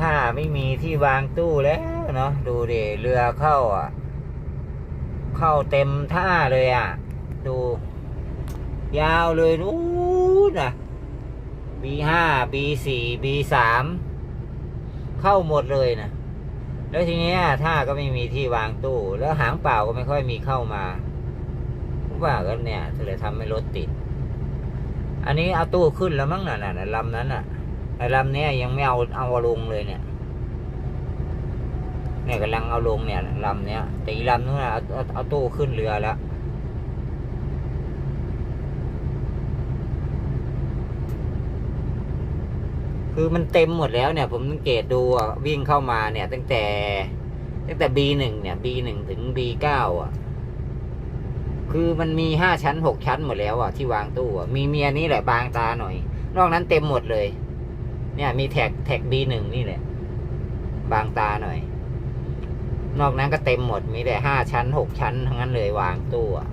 ถ้าไม่มีที่วางตู้แล้วเนาะดูดิเรือเข้าอะ เข้าเต็มท่าเลยอะ ดู ยาวเลยนู้นอะ B ห้า B สี่ B สามเข้าหมดเลยนะแล้วทีนี้ท่าก็ไม่มีที่วางตู้ แล้วหางเปล่าก็ไม่ค่อยมีเข้ามาว่ากันเนี่ยเลยทำให้รถติด อันนี้เอาตู้ขึ้นแล้วมั้งน่ะน่ะน่ะลำนั้นน่ะ ไอ้ลำนี้ยังไม่เอาเอาลงเลยเนี่ย เนี่ยกำลังเอาลงเนี่ยลำเนี้ย แต่อีลำนู้นน่ะเอาเอาเอาตู้ขึ้นเรือแล้วคือมันเต็มหมดแล้วเนี่ย ผมสังเกตดูอะวิ่งเข้ามาเนี่ย ตั้งแต่ ตั้งแต่ B หนึ่งเนี่ย B หนึ่งถึง B เก้าอะ คือมันมีห้าชั้นหกชั้นหมดแล้วอะที่วางตู้อะมีเมียนี้แหละบางตาหน่อย นอกนั้นเต็มหมดเลย เนี่ยมีแท็กแท็ก B หนึ่งนี่แหละ บางตาหน่อย นอกนั้นก็เต็มหมดมีแต่ห้าชั้นหกชั้นทั้งนั้นเลยวางตู้อะ